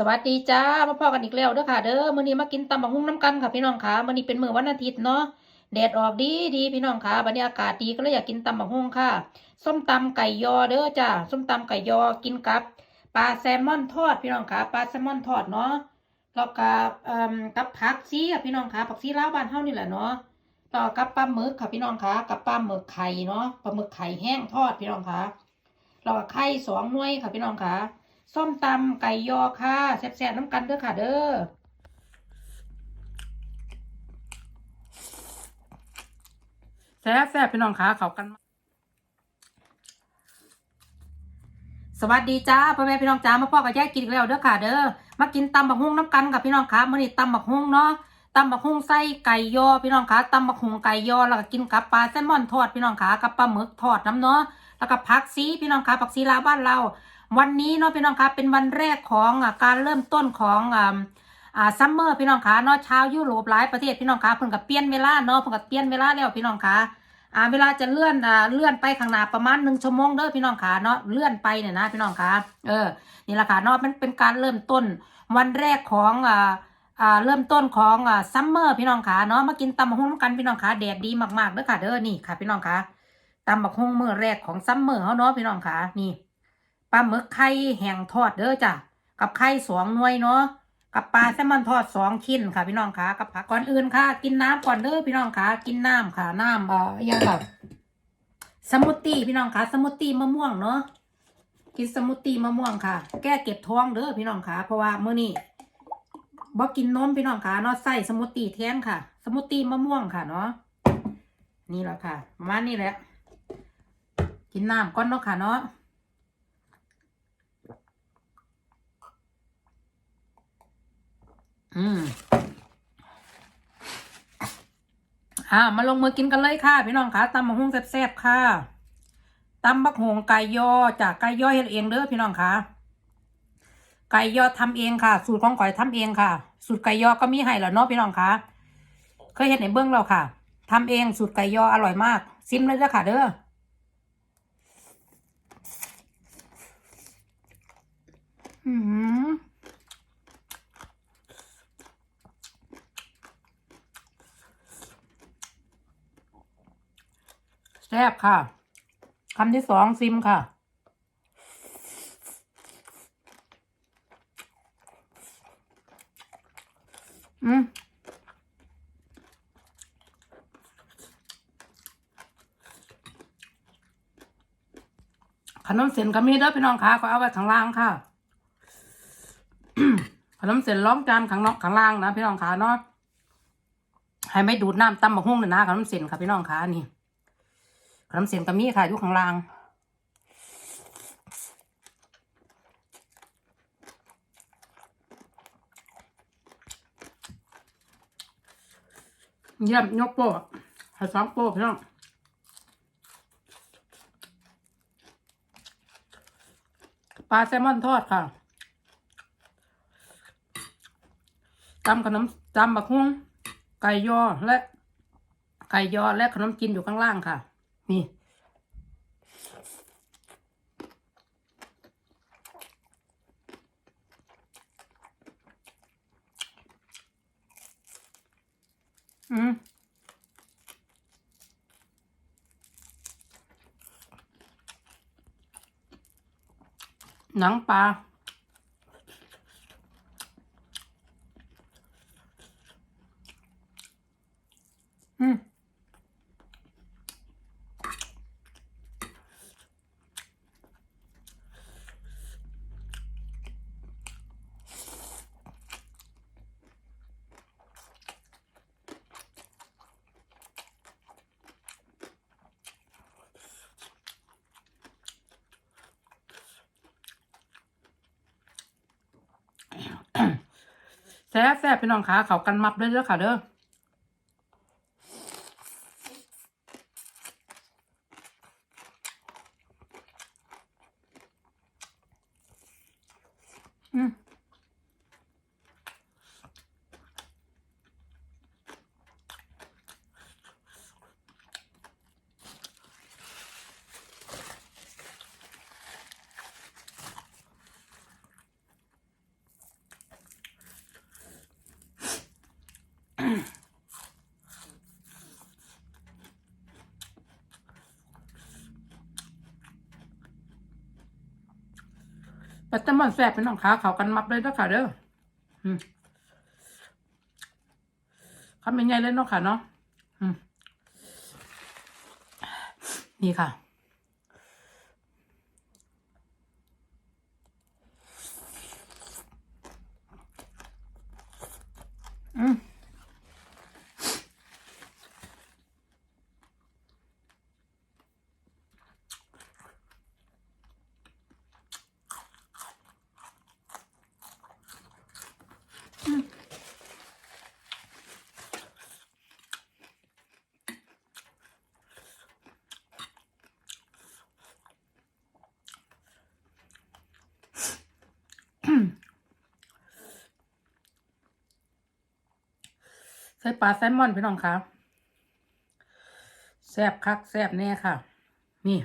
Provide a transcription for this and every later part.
สวัสดีจ้ามาพอกันอีกแล้วเด้อค่ะเด้อมื้อนี้มากินตำบักหุ่งน้ำกันค่ะพี่น้องค่ะมื้อนี้เป็นมื้อวันอาทิตย์เนาะแดดออกดีดีพี่น้องค่ะบรรยากาศดีก็เลยอยากกินตำบักหุ่งค่ะ ส้มตำไก่ยอเด้อจ้าส้มตำไก่ยอกินกับปลาแซลมอนทอดพี่น้องค่ะปลาแซลมอนทอดเนาะแล้วก็เอ่อกับผักซีค่ะพี่น้องค่ะผักซีลาวบ้านเฮานี่แหละเนาะต่อกับปลาหมึกค่ะพี่น้องค่ะกับปลาหมึกไข่เนาะปลาหมึกไข่แห้งทอดพี่น้องค่ะแล้วก็ไข่สองหน่วยค่ะพี่น้องค่ะ ส้มตำไก่ยอค่ะแซ่บๆน้ำกันเด้อค่ะ เด้อแซ่บแซ่บพี่น้องคะเขากัน สวัสดีจ้าพ่อแม่พี่น้องจ้ามาพ่อกับแยกกินแล้วเด้อค่ะ เด้อมากินตำบักฮุ่งน้ำกันกับพี่น้องคะมื้อนี้ตำบักฮุ่งเนาะตำบักฮุ่งไส้ไก่ยอพี่น้องค่ะตำบักฮุ่งไก่ยอแล้วก็กินกับปลาแซลมอนทอดพี่น้องค่ะกับปลาหมึกทอดน้ำเนาะแล้วก็ผักซีพี่น้องค่ะผักซีลาบ้านเรา วันนี้เนาะพี่น้องคะเป็นวันแรกของอการเริ่มต้นของอ่าซัมเมอร์พี่น้องคะเนาะชาวยุโรปหลายประเทศพี่น้องคะเพิ่นกับเปลี่ยนเวลาเนาะเพิ่นกับเปลี่ยนเวลาแล้วพี่น้องคะอ่าเวลาจะเลื่อนอ่าเลื่อนไปข้างหน้าประมาณหนึ่งชั่วโมงเด้อพี่น้องคะเนาะเลื่อนไปเนี่ยนะพี่น้องคะเออนี่แหละค่ะเนาะมันเป็นการเริ่มต้นวันแรกของอ่าอ่าเริ่มต้นของอ่าซัมเมอร์พี่น้องคะเนาะมากินตำบักหุ่งกันพี่น้องคะแดดดีมากๆเด้อค่ะเด้อนี่ค่ะพี่น้องคะตำบักหุ่งมื้อแรกของซัมเมอร์เฮาเนาะพี่น้องคะนี่ ปลาหมึกไข่แห้งทอดเด้อจ้ะกับไข่สองหน่วยเนาะกับปลาแซลมอนทอดสองชิ้นค่ะพี่น้องค่ะกับผักก่อนอื่นค่ะ กินน้ำก่อนเด้อพี่น้องค่ะกินน้ำค่ะน้ำเอ่ออยังแบบสมูทตี้พี่น้องค่ะสมูทตี้มะม่วงเนาะกินสมูทตี้มะม่วงค่ะ แก้เก็บท้องเด้อพี่น้องค่ะ เพราะว่าเมื้อนี้บ่กินนมพี่น้องค่ะเนาะใส่สมูทตี้แทนค่ะ สมูทตี้มะม่วงค่ะเนาะนี่แหละค่ะประมาณนี้แหละ กินน้ำก่อนเนาะค่ะเนาะ อืมอ่ามาลงมือกินกันเลยค่ะ พี่น้องค่ะตำบักหุ่งแซ่บๆค่ะตำบักหงไก่ยอจากไก่ยอเฮ็ดเองเด้อพี่น้องค่ะ ไก่ยอทำเองค่ะ สูตรของก่อยทำเองค่ะ สูตรไก่ยอก็มีให้แล้วเนาะพี่น้องค่ะ เคยเห็นในเบื้องเราค่ะทำเองสูตรไก่ยออร่อยมาก ซิมเลยจ้ะค่ะ เด้ออืม แซ่บค่ะคำที่สองซิมค่ะ อืมขนมเส้นก็มีเด้อพี่น้องค่ะก็เอาไว้ข้างล่างค่ะ ขนมเส้นล้อมจานข้างนอกข้างล่างนะพี่น้องค่ะเนาะให้ไม่ดูดน้ำตำบักหุ่งเลยนะขนมเส้นค่ะพี่น้องค่ะนี่ ขนมเสียงกะมีค่ะอยู่ข้างล่างเยี่ยมยกโป้ให้สองโป้พี่น้องปลาแซลมอนทอดค่ะตำขนมตำบักฮุ้งไก่ยอและไก่ยอและขนมจีนอยู่ข้างล่างค่ะ นี่อืมหนังปลา อืม แซ่บแซ่บพี่น้องขาเขากันมับเลยเด้อค่ะเด้ออืม แตตามอนแซ่บเป็นน้องขาเขากันมับเลยเด้อค่ะเด้ออืมคำเป็นไงเลยเนาะค่ะเนาะนี่ค่ะ อืม ใส่ปลาแซลมอนพี่น้องคะแซบคักแซบแน่ค่ะ นี่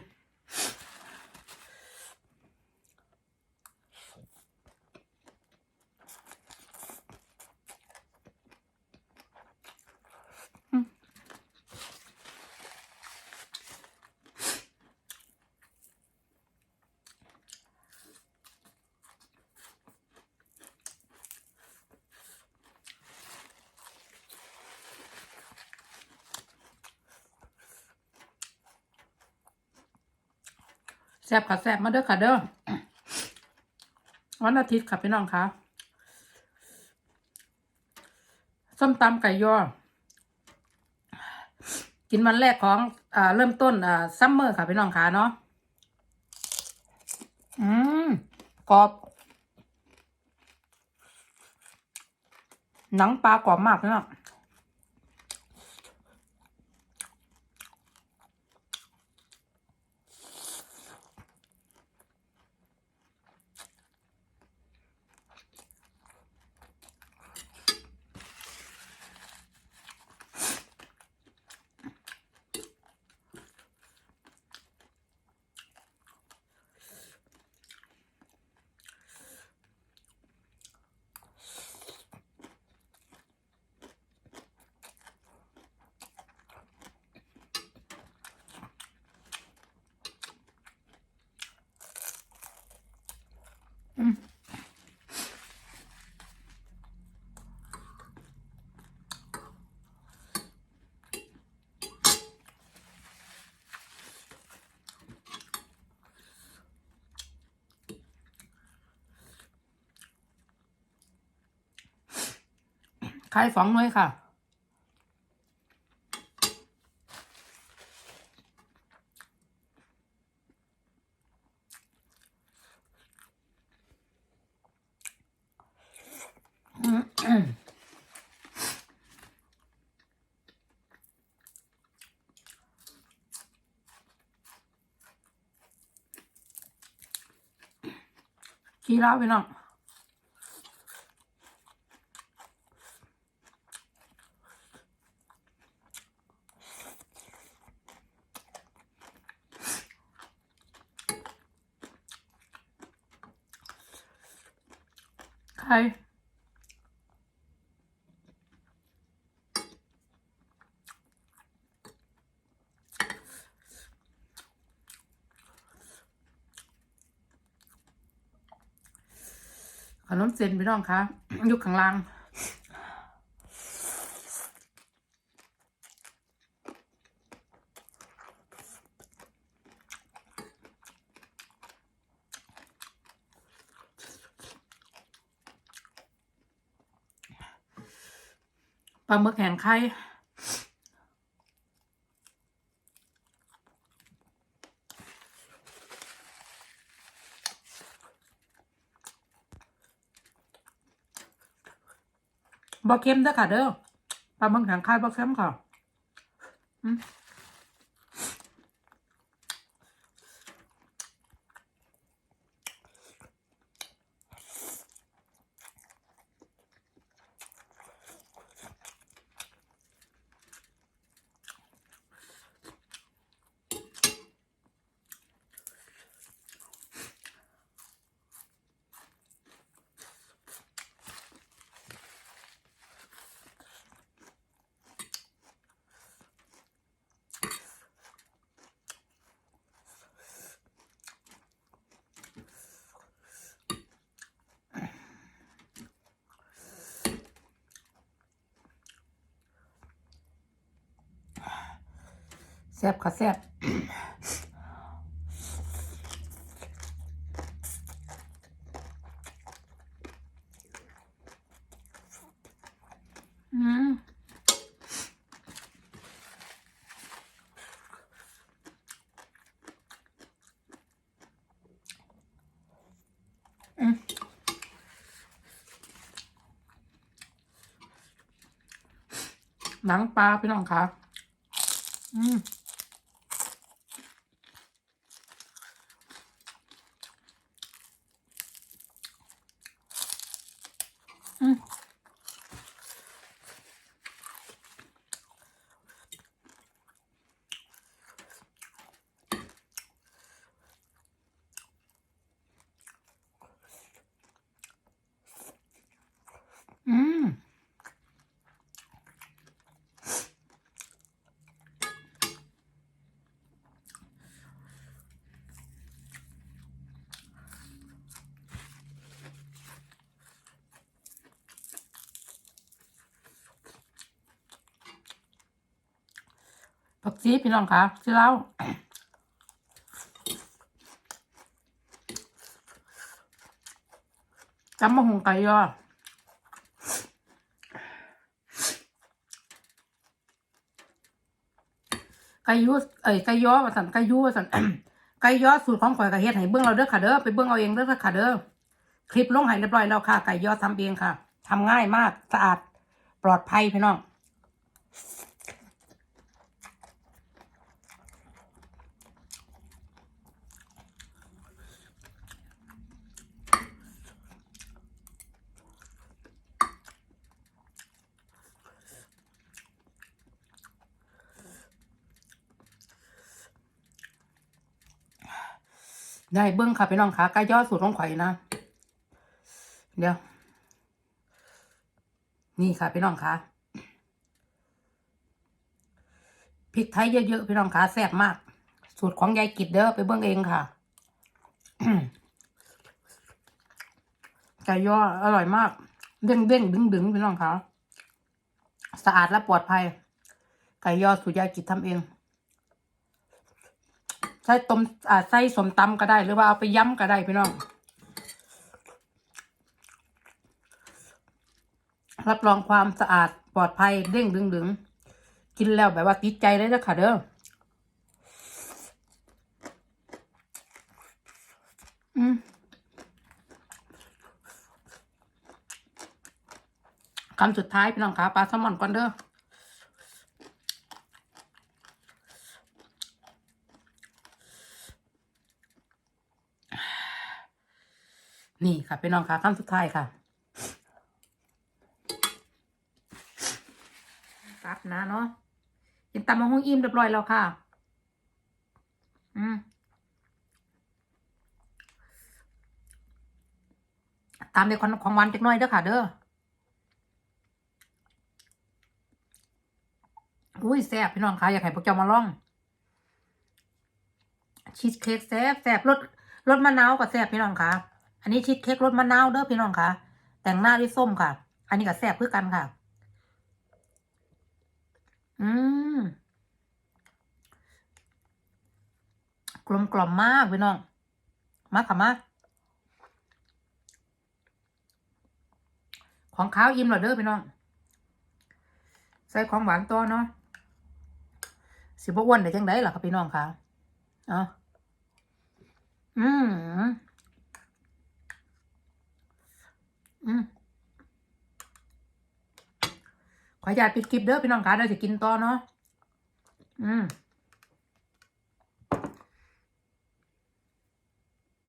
แซบค่ะแซบมาเด้อค่ะเด้อวันอาทิตย์ค่ะพี่น้องคะส้มตำไก่ยอกินวันแรกของอ่าเริ่มต้นอ่าซัมเมอร์ค่ะพี่น้องคะเนาะอืมกรอบหนังปลากรอบมากพี่น้อ งไข่สองหน่วยค่ะ ขี้เล้าไปน้อง ใคร ขนมเส้นพี่น้องคะอยู่ข้างล่าง ปลาหมึกแห้งไข่บอเค็มเด้อค่ะเด้อปลาหมึกแห้งไข่บอเค็มค่ะ อืม ซ่บค่ะแซ่บอืมอืมหนังปลาพี่น้องคะอืม อืม อืม ผักชีพี่น้องคะชื่อเล่าจำมะฮงไก่ยอไก่ยูเอ้ยไก่ยอว่าสันไก่ยูว่าสันไก่ยอสูตรของข่อยกระเฮ็ดให้เบิ่งเราเด้อค่ะเด้อไปเบิ่งเอาเองเด้อค่ะเด้อคลิปลงให้เรียบร้อยแล้วค่ะ ไก่ยอทำเองค่ะทำง่ายมากสะอาดปลอดภัยพี่น้อง ได้เบิ้งค่ะพี่น้องค่ะไก่ยอดสูตรของข่อยนะ เดี๋ยว นี่ค่ะพี่น้องค่ะพริกไทยเยอะๆพี่น้องค่ะแซ่บมาก สูตรของยายกิดเด้อไปเบิ้งเองค่ะไก่ยออร่อยมาก เด้งเด้งดึงดึงพี่น้องค่ะสะอาดและปลอดภัย ไก่ยอสูตรยายกิดทำเอง ใส่ต้มอ่าใส่สมตำก็ได้ หรือว่าเอาไปย้ำก็ได้พี่น้อง รับรองความสะอาดปลอดภัยเด้งดึงดึงกินแล้วแบบว่าติดใจเลยนะค่ะเด้ออืมคำสุดท้ายพี่น้องคะปลาแซลมอนก่อนเด้อ นี่ค่ะพี่น้องค่ะคำสุดท้ายค่ะครับนะเนาะกินตำมะฮุ่งอิ่มเรียบร้อยแล้วค่ะ อืมตามในของของวันจักน่อยเด้อค่ะ เด้อ อุ้ยแซ่บพี่น้องค่ะอยากให้พวกเจ้ามาลอง ชีสเค้กแซ่บแซ่บรสรสมะนาวกับแซ่บพี่น้องค่ะ อันนี้ชีสเค้กรสมะนาวเด้อพี่น้องค่ะ แต่งหน้าด้วยส้มค่ะ อันนี้ก็แซ่บเพื่อกันค่ะ อืมกลมกล่อมมากพี่น้อง มาค่ะมาของข้าวอิ่มเหรอเด้อพี่น้อง ใส่ของหวานตัวเนาะ สิบอ้วนได้จังไดล่ะครับพี่น้องค่ะ เอ๋ออืม อืมขออนุญาตปิดคลิปเด้อพี่น้องคะเราจะกินต่อเนาะอืม